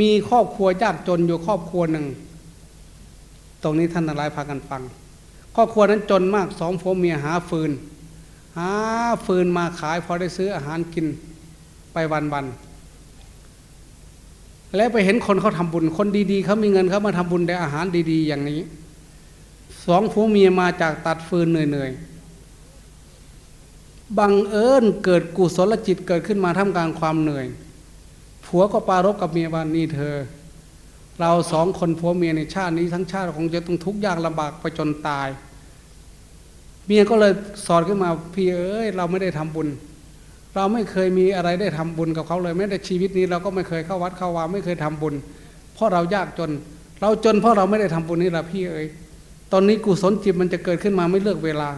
มีครอบครัวยากจนอยู่ครอบครัวหนึ่ง ตรงนี้ท่านทั้งหลายพากันฟัง ครอบครัวนั้นจนมากสองผัวเมียหาฟืน หาฟืนมาขายพอได้ซื้ออาหารกินไปวันวันแล้วไปเห็นคนเขาทำบุญ คนดีๆเขามีเงินเขามาทำบุญได้อาหารดี ๆ อย่างนี้ สองผัวเมียมาจากตัดฟืนเหนื่อยๆ บังเอิญเกิดกุศลจิตเกิดขึ้นมาท่ามกลางความเหนื่อย ผัวก็ปารบกับเมียว่านี่เธอ เราสองคนผัวเมียในชาตินี้ทั้งชาติคงจะต้องทุกข์ยากลำบากไปจนตาย เมียก็เลยสอนขึ้นมาพี่เอ้ยเราไม่ได้ทำบุญ เราไม่เคยมีอะไรได้ทำบุญกับเขาเลยแม้แต่ชีวิตนี้เราก็ไม่เคยเข้าวัดเข้าวาไม่เคยทำบุญ เพราะเรายากจน เราจนเพราะเราไม่ได้ทำบุญนี่แหละพี่เอ้ยตอนนี้กุศลจิตมันจะเกิดขึ้นมาไม่เลือกเวลา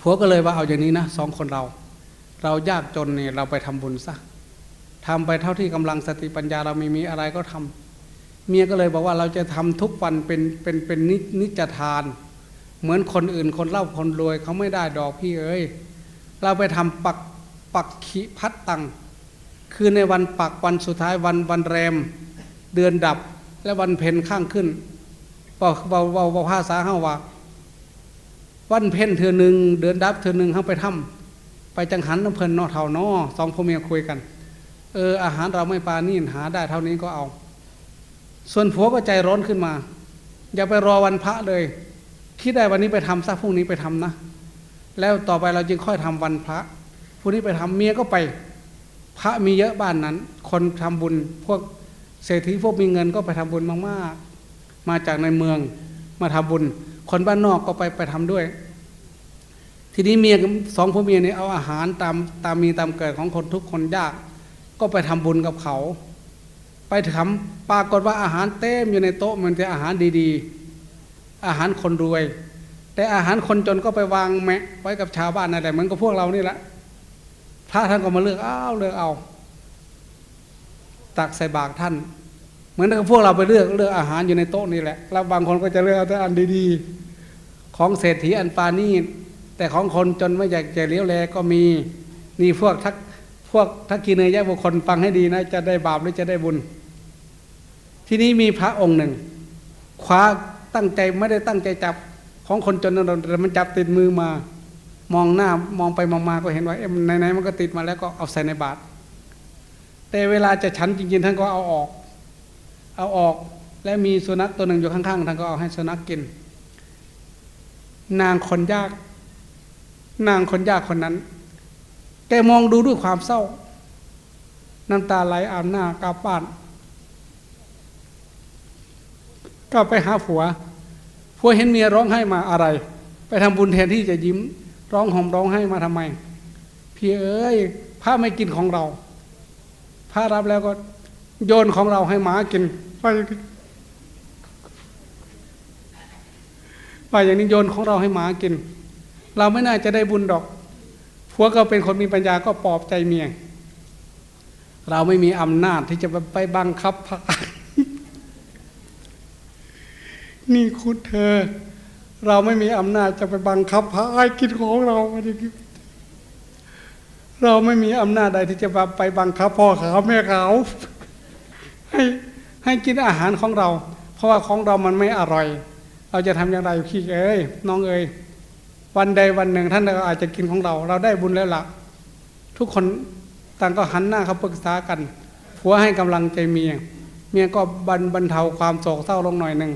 ผัวก็เลยว่าเอาอย่างนี้นะสองคนเรา เรายากจนเนี่ยเราไปทำบุญซะ ทำไปเท่าที่กำลังสติปัญญาเรามีมีอะไรก็ทำเมียก็เลยบอกว่าเราจะทำทุกวันเป็นเป็นเป็นนิจทาน เหมือนคนอื่นคนเล่าคนรวยเขาไม่ได้ดอกพี่เอ้ยเราไปทำปักปักขีพัดตังคือในวันปักวันสุดท้ายวันวันแรม เดือนดับและวันเพ็ญข้างขึ้นบอกเบาเบาเบาภาษาเฮาว่า วันเพ็ญเธอหนึ่งเดือนดับเธอหนึ่งเข้าไปทำไปจังหันน้ำเพลินนอเท่านอสองพ่อเมียคุยกัน เอออาหารเราไม่ปานี่หาได้เท่านี้ก็เอา ส่วนผัวก็ใจร้อนขึ้นมา อย่าไปรอวันพระเลย คิดได้วันนี้ไปทำซะพรุ่งนี้ไปทำนะ แล้วต่อไปเราจึงค่อยทำวันพระพรุ่งนี้ไปทำเมียก็ไป พระมีเยอะบ้านนั้น คนทำบุญพวกเศรษฐีพวกมีเงินก็ไปทำบุญมากๆ มาจากในเมืองมาทำบุญ คนบ้านนอกก็ไปไปทำด้วย ทีนี้เมียสองพ่อเมียเนี่ยเอาอาหารตามตามมีตามเกิดของคนทุกคนยาก ก็ไปทำบุญกับเขา ไปทำปรากฏว่าอาหารเต็มอยู่ในโต๊ะมันจะอาหารดีๆ อาหารคนรวย แต่อาหารคนจนก็ไปวางแมะไว้กับชาวบ้านนั่นแหละเหมือนกับพวกเรานี่แหละพระท่านก็มาเลือกอ้าวเลือกเอา ตักใส่บาตรท่าน เหมือนกับพวกเราไปเลือกเลือกอาหารอยู่ในโต๊ะนี่แหละแล้วบางคนก็จะเลือกเอาแต่อันดีๆ ของเศรษฐีอันปานีตแต่ของคนจนไม่อยากจะเลี้ยวแลก็มีนี่พวกทัก พวกทักกีเนยแยกบุคคลฟังให้ดีนะ จะได้บาปหรือจะได้บุญ ที่นี้มีพระองค์หนึ่งคว้าตั้งใจไม่ได้ตั้งใจจับของคนจนนั่นแต่มันจับติดมือมา มองหน้ามองไปมองมาก็เห็นว่าเอ๊ะไหนๆมันก็ติดมาแล้วก็เอาใส่ในบาตรแต่เวลาจะฉันจริงๆท่านก็เอาออก เอาออกและมีสุนัขตัวหนึ่งอยู่ข้างๆท่านก็เอาให้สุนัขกกิน นางคนยาก นางคนยากคนนั้น มองดูด้วยความเศร้า น้ำตาไหลอาบหน้ากลับบ้านก็ไปหาผัวผัวเห็นเมียร้องไห้มาอะไร ไปทำบุญแทนที่จะยิ้ม ร้องห่มร้องไห้มาทำไม พี่เอ้ยพระไม่กินของเราพระรับแล้วก็โยนของเราให้หมากินไปไปอย่างนี้โยนของเราให้หมากิน เราไม่น่าจะได้บุญดอก ผัวก็เป็นคนมีปัญญาก็ปลอบใจเมีย เราไม่มีอำนาจที่จะไปบังคับพระนี่คุณเธอ เราไม่มีอำนาจจะไปบังคับพระให้กินของเราไม่ได้กินเราไม่มีอำนาจใดที่จะไปบังคับพ่อเขาแม่เขาให้ให้กินอาหารของเรา เพราะว่าของเรามันไม่อร่อย เราจะทำอย่างไรพี่เอ้ยน้องเอ้ย วันใดวันหนึ่งท่านก็อาจจะกินของเรา เราได้บุญแล้วละทุกคนต่างก็หันหน้าเขาปรึกษากันผัวให้กำลังใจเมียเมียก็บรรบรรเทาความโศกเศร้าลงหน่อยหนึ่ง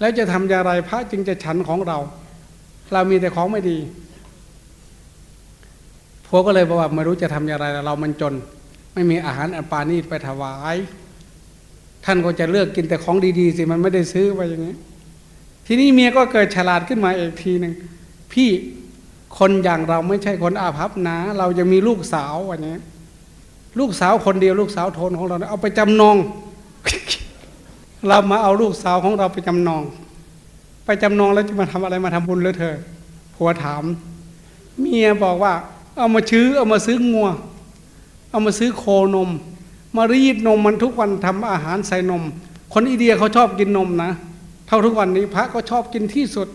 แล้วจะทำอย่างไรพระจึงจะฉันของเรา เรามีแต่ของไม่ดีผัวก็เลยบอกว่าไม่รู้จะทำอย่างไรเรามันจน ไม่มีอาหารอันปานีตไปถวาย ท่านก็จะเลือกกินแต่ของดีๆสิมันไม่ได้ซื้อไปอย่างนี้ ทีนี้เมียก็เกิดฉลาดขึ้นมาอีกทีหนึ่ง พี่คนอย่างเราไม่ใช่คนอาภัพนะ เราจะมีลูกสาววันนี้ลูกสาวคนเดียวลูกสาวโทนของเรา เอาไปจำนอง เรามาเอาลูกสาวของเราไปจำนอง ไปจำนองแล้วจะมาทำอะไรมาทำบุญเลยเธอผัวถาม เมียบอกว่า เอามาชื้อเอามาซื้องัว เอามาซื้อโคนม มารีดนมมันทุกวันทำอาหารใส่นม คนอินเดียเขาชอบกินนมนะ เท่าทุกวันนี้พระก็ชอบกินที่สุด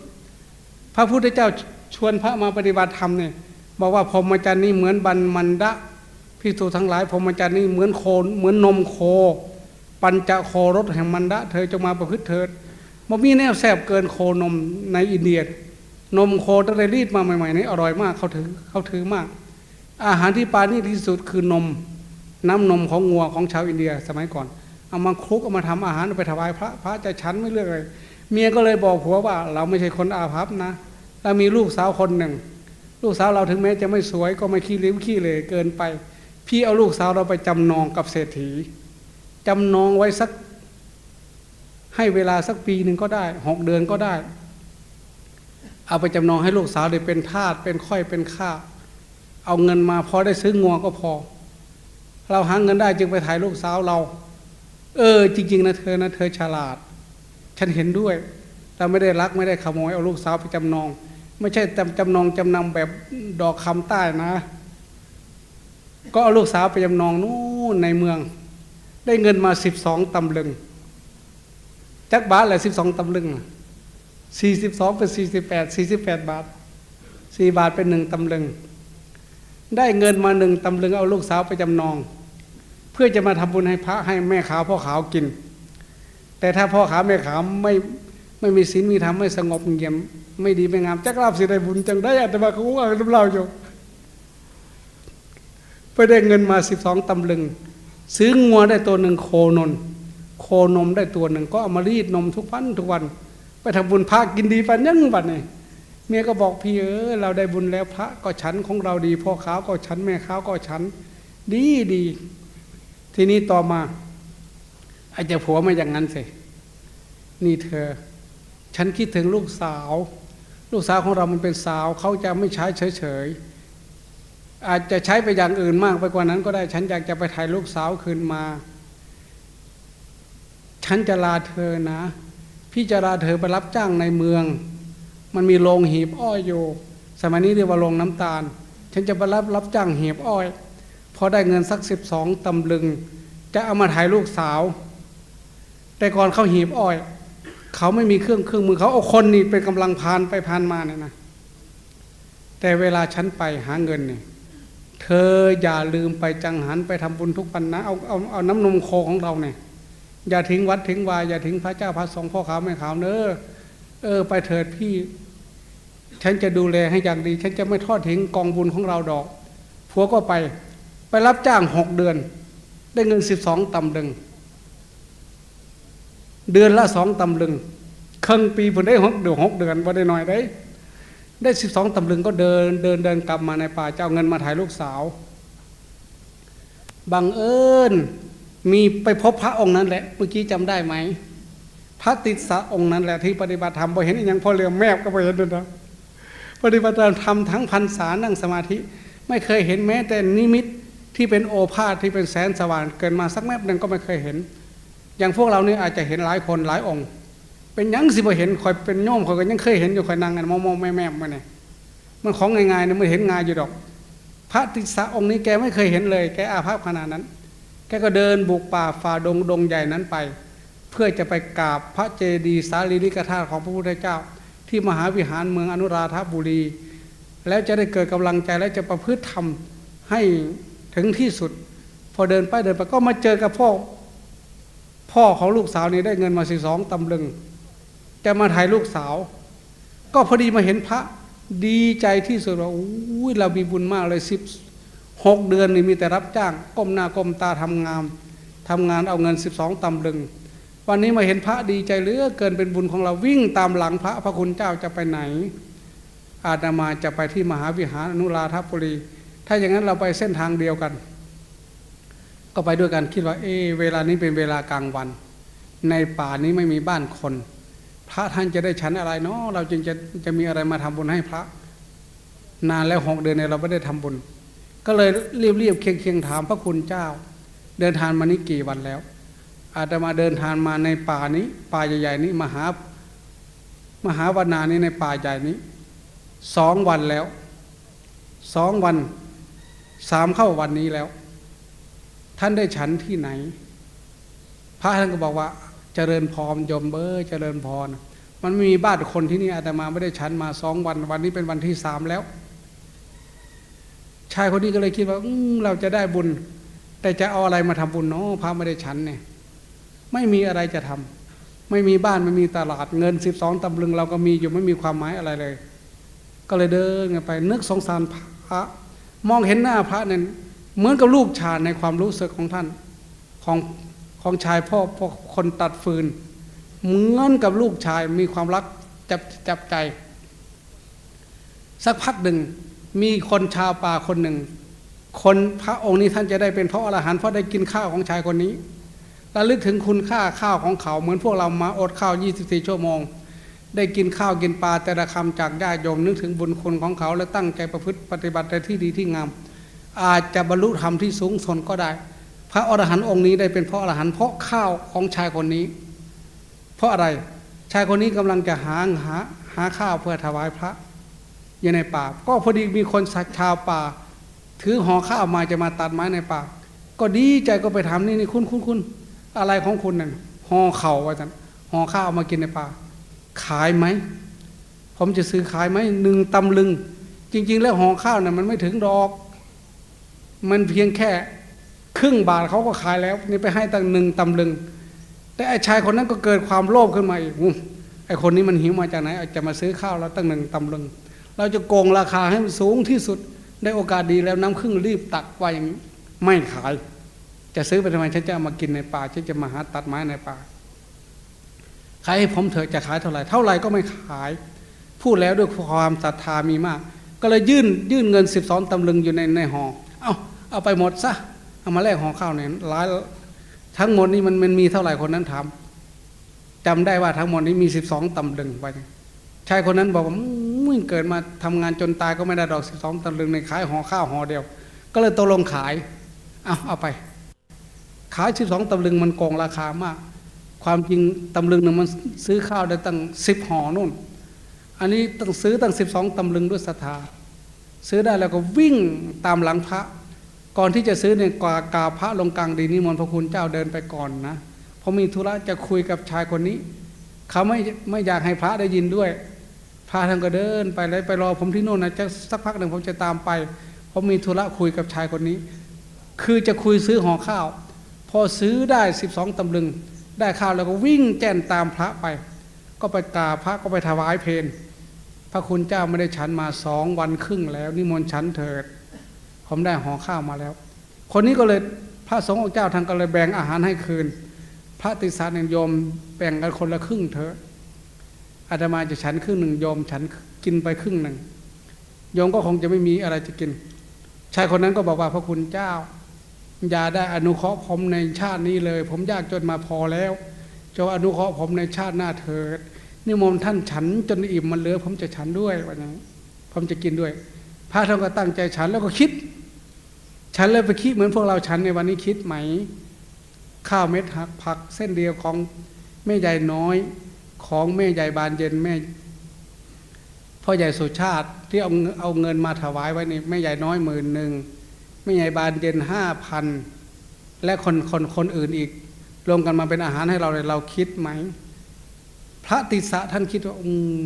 พระพุทธเจ้าชวนพระมาปฏิบัติธรรมเนี่ยบอกว่าพรหมจรรย์นี้เหมือนบันมันดะพิสูจทั้งหลายพรหมจรรย์นี่เหมือนโคเหมือนนมโค ปัญจะโครสแห่งมันดะเธอจงมาประพฤติเถิดมันมีแนวแสบเกินโคนมในอินเดีย นมโคตั้งแต่รีดมาใหม่ๆนี่อร่อยมากเขาถือเขาถือมาก อาหารที่ปานี่ที่สุดคือนม น้ำนมของงัวของชาวอินเดียสมัยก่อนเอามาคลุกเอามาทำอาหารไปถวายพระพระจะฉันไม่เลือกเลย เมียก็เลยบอกผัวว่า เราไม่ใช่คนอาภัพนะเรามีลูกสาวคนหนึ่ง ลูกสาวเราถึงแม้จะไม่สวยก็ไม่ขี้ริ้วขี้เลยเกินไป พี่เอาลูกสาวเราไปจำนองกับเศรษฐีจำนองไว้สัก ให้เวลาสักปีหนึ่งก็ได้หกเดือนก็ได้ เอาไปจำนองให้ลูกสาวได้เป็นทาสเป็นค่อยเป็นข้าเอาเงินมาพอได้ซื้องัวก็พอ เราหาเงินได้จึงไปถ่ายลูกสาวเรา เออ จริง ๆ นะเธอนะเธอฉลาด ฉันเห็นด้วย เราไม่ได้รักไม่ได้ขโมยเอาลูกสาวไปจำนอง ไม่ใช่จำจำนองจำนำแบบดอกคำใต้นะ ก็เอาลูกสาวไปจำนองนู่นในเมือง ได้เงินมาสิบสองตำลึงจักบาทแหละสิบสองตำลึงสี่สิบสองเป็นสี่สิบแปดสี่สิบแปดบาทสี่บาทเป็นหนึ่งตำลึง ได้เงินมาหนึ่งตำลึงเอาลูกสาวไปจำนอง เพื่อจะมาทำบุญให้พระให้แม่ขาวพ่อขาวกิน แต่ถ้าพ่อขาวแม่ขาวไม่ไม่มีศีลมีธรรมไม่สงบเงียบไม่ดีไม่งามจักราบสิได้บุญจังได้อาตมาเขาว่าน้ำเราอยู่ไปได้เงินมาสิบสองตำลึง ซื้องัวได้ตัวหนึ่งโคนน โคนมได้ตัวหนึ่งก็เอามารีดนมทุกวันทุกวัน ไปทำบุญพระกินดีปันยังบัดนี่เมียก็บอกพี่เออเราได้บุญแล้วพระก็ฉันของเราดีพ่อขาวก็ฉันแม่ขาวก็ฉัน ดีดี ทีนี้ต่อมา อาจจะผัวมาอย่างนั้นสินี่เธอ ฉันคิดถึงลูกสาว ลูกสาวของเรามันเป็นสาว เขาจะไม่ใช้เฉยๆอาจจะใช้ไปอย่างอื่นมากไปกว่านั้นก็ได้ ฉันอยากจะไปถ่ายลูกสาวคืนมา ฉันจะลาเธอนะ พี่จะลาเธอไปรับจ้างในเมือง มันมีโรงหีบอ้อยอยู่สมัยนี้เรียกว่าโรงน้ำตาล ฉันจะไปรับรับจ้างหีบอ้อยพอได้เงินสักสิบสองตำลึง จะเอามาถ่ายลูกสาว แต่ก่อนเขาหีบอ้อยเขาไม่มีเครื่องเครื่องมือเขาเอาคนนี่เป็นกำลังพานไปพานมาเนี่ยนะแต่เวลาฉันไปหาเงินเนี่ยเธออย่าลืมไปจังหันไปทำบุญทุกวันนะเอาเอาเอาน้ำนมโคของเราเนี่ยอย่าทิ้งวัดทิ้งวายอย่าทิ้งพระเจ้าพระสงฆ์พ่อขาวแม่ขาวเนอเออ ไปเถิดพี่ ฉันจะดูแลให้อย่างดี ฉันจะไม่ทอดทิ้งกองบุญของเราดอกผัวก็ไป ไปรับจ้างหกเดือน ได้เงินสิบสองตำลึง เดือนละสองตำลึงครึ่งปีผมได้หกเดือนหกเดือนว่าได้หน่อยได้ ได้สิบสองตำลึงก็เดินเดินเดินกลับมาในป่าเจ้าเงินมาถ่ายลูกสาวบังเอิญมีไปพบพระองค์นั้นแหละเมื่อกี้จำได้ไหมพระติสสะองค์นั้นแหละที่ปฏิบัติธรรมพอเห็นอหยังพอเรือแมบก็พอเห็นด้วยนะปฏิบัติธรรมทั้งพันษานั่งสมาธิ ไม่เคยเห็นแม้แต่นิมิตที่เป็นโอภาษที่เป็นแสนสว่างเกินมาสักแมบหนึ่งก็ไม่เคยเห็น อย่างพวกเราเนี่ยอาจจะเห็นหลายคนหลายองค์ เป็นยังสิบ่เห็นคอยเป็นโยมคอยก็ยังเคยเห็นอยู่คอยนั่งกันมองมองแม่แม่มาเนี่ยมันของง่ายๆเนี่ยมันเห็นง่ายอยู่ดอก พระติสสะองค์นี้แกไม่เคยเห็นเลย แกอาภัพขนาดนั้น แกก็เดินบุกป่าฝ่าดงดงใหญ่นั้นไป เพื่อจะไปกราบพระเจดีย์สารีริกธาตุของพระพุทธเจ้า ที่มหาวิหารเมืองอนุราธบุรี แล้วจะได้เกิดกำลังใจและจะประพฤติธรรมให้ถึงที่สุด พอเดินไปเดินไปก็มาเจอกับพ่อ พ่อของลูกสาวนี่ได้เงินมาสิสองตำลึง จะมาถ่ายลูกสาว ก็พอดีมาเห็นพระดีใจที่สุดว่าอุ้ยเรามีบุญมากเลยสิบหกเดือนนี่มีแต่รับจ้าง ก้มหน้าก้มตาทำงานทำงานเอาเงินสิบสองตำลึง วันนี้มาเห็นพระดีใจเหลือเกินเป็นบุญของเราวิ่งตามหลังพระพระคุณเจ้าจะไปไหน อาตมาจะไปที่มหาวิหารอนุราธบุรี ถ้าอย่างนั้นเราไปเส้นทางเดียวกัน ก็ไปด้วยกันคิดว่าเออเวลานี้เป็นเวลากลางวัน ในป่านี้ไม่มีบ้านคน พระท่านจะได้ชั้นอะไรเนาะเราจึงจะจะมีอะไรมาทำบุญให้พระ นานแล้วหกเดือนเนี่ยเราไม่ได้ทำบุญ ก็เลยเรียบเรียบเคียงเคียงถามพระคุณเจ้า เดินทางมานี้กี่วันแล้ว อาตมาเดินทางมาในป่านี้ ป่าใหญ่ๆนี้มหามหาวนานี้ในป่าใหญ่นี้สองวันแล้วสองวันสามเข้าวันนี้แล้ว ท่านได้ฉันที่ไหน พระท่านก็บอกว่า เจริญพรยมเบอร์เจริญพร มันไม่มีบ้านคนที่นี่อาตมาไม่ได้ฉันมาสองวัน วันนี้เป็นวันที่สามแล้ว ชายคนนี้ก็เลยคิดว่าเราจะได้บุญ แต่จะเอาอะไรมาทำบุญเนาะพระไม่ได้ฉันเนี่ย ไม่มีอะไรจะทำไม่มีบ้านไม่มีตลาดเงินสิบสองตำลึง เราก็มีอยู่ไม่มีความหมายอะไรเลย ก็เลยเดินไปนึกสงสารพระมองเห็นหน้าพระเนี่ย เหมือนกับลูกชายในความรู้สึกของท่านของของชายพ่อพ่อคนตัดฟืน เหมือนกับลูกชายมีความรักจับจับใจ สักพักหนึ่งมีคนชาวป่าคนหนึ่ง คนพระองค์นี้ท่านจะได้เป็นพระอรหันต์เพราะได้กินข้าวของชายคนนี้ระลึกถึงคุณค่าข้าวของเขาเหมือนพวกเรามาอดข้าว 24 ชั่วโมง ได้กินข้าวกินปลาแต่ละคำจากญาติโยมนึกถึงบุญคุณของเขา และตั้งใจประพฤติปฏิบัติในที่ดีที่งาม อาจจะบรรลุธรรมที่สูงส่งก็ได้ พระอรหันต์องค์นี้ได้เป็นพระอรหันต์เพราะข้าวของชายคนนี้ เพราะอะไรชายคนนี้กำลังจะหาหาหาข้าวเพื่อถวายพระอยู่ในป่า ก็พอดีมีคนสักชาวป่า ถือห่อข้าวมาจะมาตัดไม้ในป่า ก็ดีใจก็ไปถามนี่นี่คุณคุณคุณอะไรของคุณนั่นห่อเข่าว่าจันห่อข้าวมากินในป่า ขายไหมผมจะซื้อขายไหมหนึ่งตำลึง จริง ๆ แล้วห่อข้าวน่ะมันไม่ถึงดอก มันเพียงแค่ครึ่งบาทเขาก็ขายแล้ว นี่ไปให้ตั้งหนึ่งตำลึง แต่ไอ้ชายคนนั้นก็เกิดความโลภขึ้นมาอีกไอ้คนนี้มันหิวมาจากไหนอาจะมาซื้อข้าวแล้วตั้งหนึ่งตำลึง เราจะโกงราคาให้มันสูงที่สุดได้โอกาสดีแล้วน้ำครึ่งรีบตักไว้อย่างไม่ขาย จะซื้อไปทำไมฉันจะามากินในป่าฉันจะมาหาตัดไม้ในป่าขายให้ผมเถอะจะขายเท่าไหร่เท่าไหร่ก็ไม่ขาย พูดแล้วด้วยความศรัทธามีมาก ก็เลยยื่นยื่นเงินสิบสองตำลึงอยู่ในในหอ่อเอา เอาไปหมดซะเอามาแลกห่อข้าวเนี่ยหลายทั้งหมดนี่มันมันมีเท่าไหร่คนนั้นถามจำได้ว่าทั้งหมดนี้มีสิบสองตำลึงไปชายคนนั้นบอกว่ามึงเกิดมาทำงานจนตายก็ไม่ได้ดอกสิบสองตำลึงในขายห่อข้าวห่อเดียว ก็เลยตกลงขายเอาเอาไป ขายสิบสองตำลึงมันโกงราคามาก ความจริงตำลึงหนึ่งมันซื้อข้าวได้ตั้งสิบห่อนู่น อันนี้ต้องซื้อตั้งสิบสองตำลึงด้วยศรัทธาซื้อได้แล้วก็วิ่งตามหลังพระ ก่อนที่จะซื้อเนี่ยกว่ากาพระลงกลางดีนิมนต์พระคุณเจ้าเดินไปก่อนนะเพราะมีธุระจะคุยกับชายคนนี้ เขาไม่ไม่อยากให้พระได้ยินด้วย พระท่านก็เดินไปเลยไปรอผมที่โน่นนะจะสักพักหนึ่งผมจะตามไป เพราะมีธุระคุยกับชายคนนี้ คือจะคุยซื้อห่อข้าว พอซื้อได้สิบสองตำลึง ได้ข้าวแล้วก็วิ่งแจ้นตามพระไป ก็ไปกราบพระก็ไปถวายเพลพระคุณเจ้าไม่ได้ฉันมาสองวันครึ่งแล้วนิมนต์ฉันเถิด ผมได้ห่อข้าวมาแล้ว คนนี้ก็เลยพระสงฆ์องค์เจ้าท่านก็เลยแบ่งอาหารให้คืน พระติสานิโยมแบ่งกันคนละครึ่งเถอะอาตมาจะฉันครึ่งหนึ่งโยมฉันกินไปครึ่งหนึ่งโยมก็คงจะไม่มีอะไรจะกินชายคนนั้นก็บอกว่าพระคุณเจ้า อย่าได้อนุเคราะห์ผมในชาตินี้เลย ผมยากจนมาพอแล้วจงอนุเคราะห์ผมในชาติหน้าเถิดนิมนต์ท่านฉันจนอิ่มมันเหลือ ผมจะฉันด้วยวันนี้ผมจะกินด้วย พระท่านก็ตั้งใจฉันแล้วก็คิด ฉันเลยไปคิดเหมือนพวกเราฉันในวันนี้คิดไหม ข้าวเม็ดหักผักเส้นเดียวของแม่ใหญ่น้อย ของแม่ใหญ่บานเย็นแม่พ่อใหญ่สุชาติที่เอาเอาเงินมาถวายไว้นี่แม่ใหญ่น้อยหมื่นหนึ่งแม่ใหญ่บานเย็นห้าพันและคนคนคนอื่นอีกรวมกันมาเป็นอาหารให้เราเลยเราคิดไหม พระติสะท่านคิดว่าอืม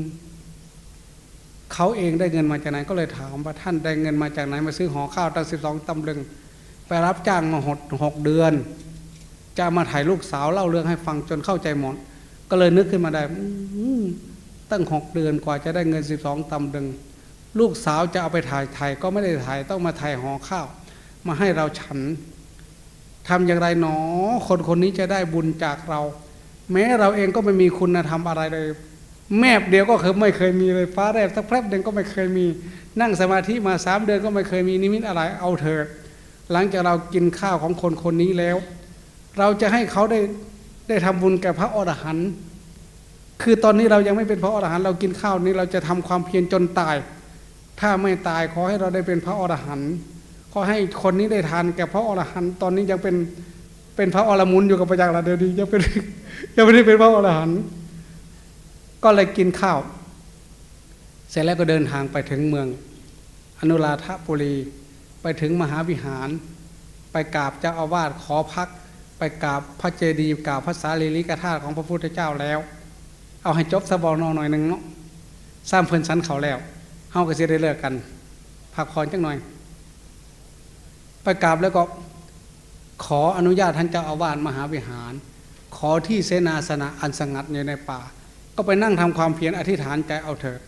เขาเองได้เงินมาจากไหนก็เลยถามว่าท่านได้เงินมาจากไหนมาซื้อห่อข้าวตั้งสิบสองตำลึง ไปรับจ้างมาหดหกเดือน จะมาถ่ายลูกสาวเล่าเรื่องให้ฟังจนเข้าใจหมด ก็เลยนึกขึ้นมาได้ตั้งหกเดือนกว่าจะได้เงินสิบสองตำลึง ลูกสาวจะเอาไปถ่ายถ่ายก็ไม่ได้ถ่ายต้องมาถ่ายห่อข้าว มาให้เราฉันทำอย่างไรหนอ คนคนนี้จะได้บุญจากเรา แม้เราเองก็ไม่มีคุณธรรมอะไรเลย แมบเดียวก็เคยไม่เคยมีเลยฟ้าแรบสักแป๊บเดียวก็ไม่เคยมี นั่งสมาธิมาสามเดือนก็ไม่เคยมีนิมิตอะไรเอาเถอะหลังจากเรากินข้าวของคนคนนี้แล้ว เราจะให้เขาได้ได้ทำบุญแก่พระอรหันต์คือตอนนี้เรายังไม่เป็นพระอรหันต์เรากินข้าวนี้เราจะทำความเพียรจนตาย ถ้าไม่ตายขอให้เราได้เป็นพระอรหันต์ขอให้คนนี้ได้ทานแก่พระอรหันต์ตอนนี้ยังเป็นเป็นพระอรมุนอยู่กับพระจักษ์รละเดียวดียังเป็นยังไม่ได้เป็นพระอรหันต์ ก็เลยกินข้าว เสร็จแล้วก็เดินทางไปถึงเมือง อนุราธปุรีไปถึงมหาวิหาร ไปกราบเจ้าอาวาสขอพัก ไปกราบพระเจดีย์กราบพระสารีริกธาตุของพระพุทธเจ้าแล้ว เอาให้จบสบอนอหน่อยหนึ่งเนาะสร้างเพิ่นสันเขาแล้วเฮาก็สิได้เลิกกันพักผ่อนจังหน่อย ไปกราบแล้วก็ขออนุญาตท่านเจ้าอาวาสมหาวิหาร ขอที่เสนาสนะอันสงัดอยู่ในป่า ก็ไปนั่งทำความเพียรอธิษฐานใจเอาเถิด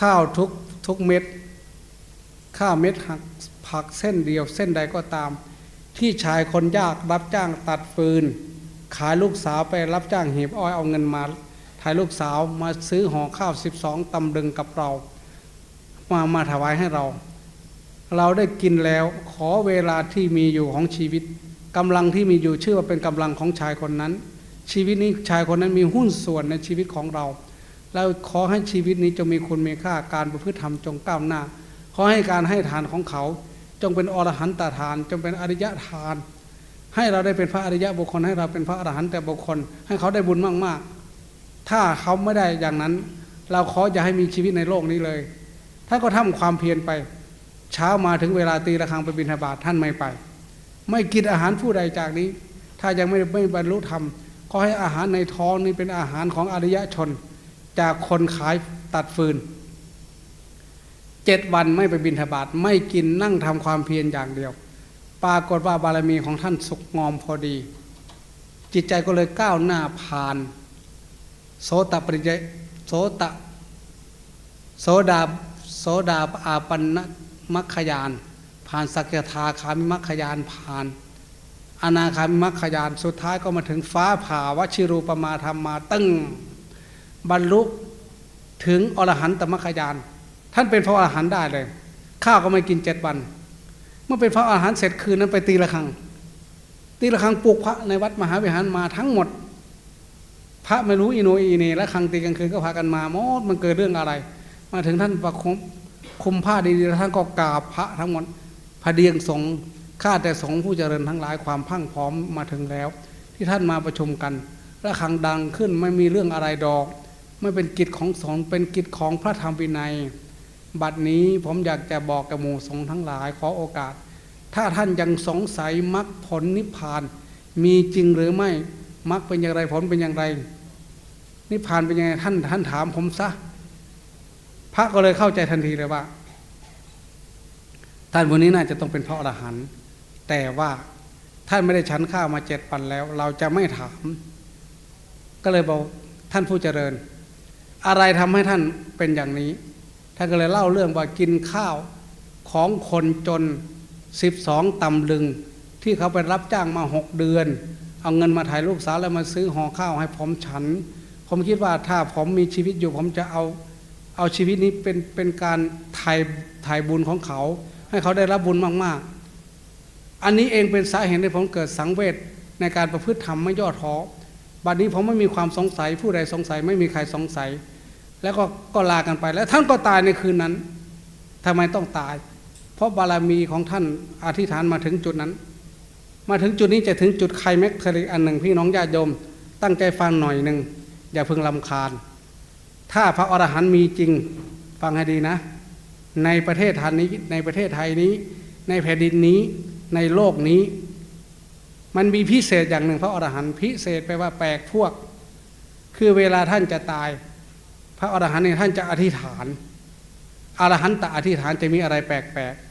ข้าวทุกทุกเม็ด ข้าวเม็ดหักผักเส้นเดียวเส้นใดก็ตาม ที่ชายคนยากรับจ้างตัดฟืน ขายลูกสาวไปรับจ้างเหีบอ้อยเอาเงินมาถ่ายลูกสาวมาซื้อห่อข้าวสิบสองตำลึงกับเรา มามาถวายให้เรา เราได้กินแล้วขอเวลาที่มีอยู่ของชีวิตกำลังที่มีอยู่ชื่อว่าเป็นกำลังของชายคนนั้น ชีวิตนี้ชายคนนั้นมีหุ้นส่วนในชีวิตของเรา แล้วขอให้ชีวิตนี้จงมีคุณมีค่าการประพฤติธรรมจงก้าวหน้า ขอให้การให้ทานของเขา จงเป็นอรหันตทาน จงเป็นอริยทาน ให้เราได้เป็นพระอริยะบุคคลให้เราเป็นพระอรหันต์แต่บุคคล ให้เขาได้บุญมากๆ ถ้าเขาไม่ได้อย่างนั้น เราขออย่าให้มีชีวิตในโลกนี้เลยท่านก็ทำความเพียรไป เช้ามาถึงเวลาตีระฆังไปบิณฑบาตท่านไม่ไป ไม่กินอาหารผู้ใดจากนี้ ถ้ายังไม่ไม่บรรลุธรรม ก็ให้อาหารในท้องนี้เป็นอาหารของอริยชน จากคนขายตัดฟืนเจ็ดวันไม่ไปบิณฑบาตไม่กินนั่งทำความเพียรอย่างเดียว ปรากฏว่าบารมีของท่านสุกงอมพอดี จิตใจก็เลยก้าวหน้าผ่าน โสตปริยโสตโสดาโสดาอาปันนมัคคยาน ผ่านสักยทาคามิมัคคยานผ่าน อนาคามิมัคคยานสุดท้ายก็มาถึงฟ้าผ่าวชิรูปมาธรรมมาตึ้งบรรลุถึงอรหันตมัคคยาน ท่านเป็นพระอรหันต์ได้เลย ข้าวก็ไม่กินเจ็ดวัน เมื่อเป็นพระอรหันต์เสร็จคืนนั้นไปตีระฆัง ตีระฆังปลุกพระในวัดมหาวิหารมาทั้งหมด พระไม่รู้อีโนอีเนและฆังตีกลางคืนก็พากันมาหมดมันเกิดเรื่องอะไร มาถึงท่านประคมคุมผ้าดีๆแล้วท่านก็กราบพระทั้งหมดพระเดียงสง ข้าแต่สงฆ์ผู้เจริญทั้งหลายความพังพร้อมมาถึงแล้ว ที่ท่านมาประชุมกันระฆังดังขึ้นไม่มีเรื่องอะไรดอกไม่เป็นกิจของสงฆ์เป็นกิจของพระธรรมวินัย บัดนี้ผมอยากจะบอกกับหมู่สงฆ์ทั้งหลายขอโอกาส ถ้าท่านยังสงสัยมรรคผลนิพพาน มีจริงหรือไม่มรรคเป็นอย่างไรผลเป็นอย่างไร นิพพานเป็นยังไงท่านท่านถามผมซะพระก็เลยเข้าใจทันทีเลยว่าท่านวันนี้น่าจะต้องเป็นพระอรหันต์ แต่ว่าท่านไม่ได้ฉันข้าวมาเจ็ดปันแล้ว เราจะไม่ถาม ก็เลยบอกท่านผู้เจริญ อะไรทำให้ท่านเป็นอย่างนี้ ท่านก็เลยเล่าเรื่องว่ากินข้าวของคนจนสิบสองตำลึง ที่เขาไปรับจ้างมาหกเดือน เอาเงินมาถ่ายลูกสาวแล้วมาซื้อห่อข้าวให้ผมฉัน ผมคิดว่าถ้าผมมีชีวิตอยู่ผมจะเอาเอาชีวิตนี้เป็นเป็นการถ่ายถ่ายบุญของเขา ให้เขาได้รับบุญมากๆ อันนี้เองเป็นสาเหตุที่ผมเกิดสังเวชในการประพฤติธรรมไม่ย่อท้อบัดนี้ผมไม่มีความสงสัย ผู้ใดสงสัยไม่มีใครสงสัย แล้วก็ก็ลากันไป แล้วท่านก็ตายในคืนนั้นทำไมต้องตาย เพราะบารมีของท่านอธิษฐานมาถึงจุดนั้น มาถึงจุดนี้จะถึงจุดไคลแม็กซ์ทริกอันหนึ่งพี่น้องญาติโยม ตั้งใจฟังหน่อยหนึ่งอย่าเพิ่งลำคาญ ถ้าพระอรหันต์มีจริงฟังให้ดีนะ ในประเทศไทยนี้ในประเทศไทยนี้ ในแผ่นดินนี้ ในโลกนี้ มันมีพิเศษอย่างหนึ่ง พระอรหันต์พิเศษไปว่าแปลกพวก คือเวลาท่านจะตาย พระอรหันต์เนี่ยท่านจะอธิษฐานอรหันตะอธิษฐานจะมีอะไรแปลกๆ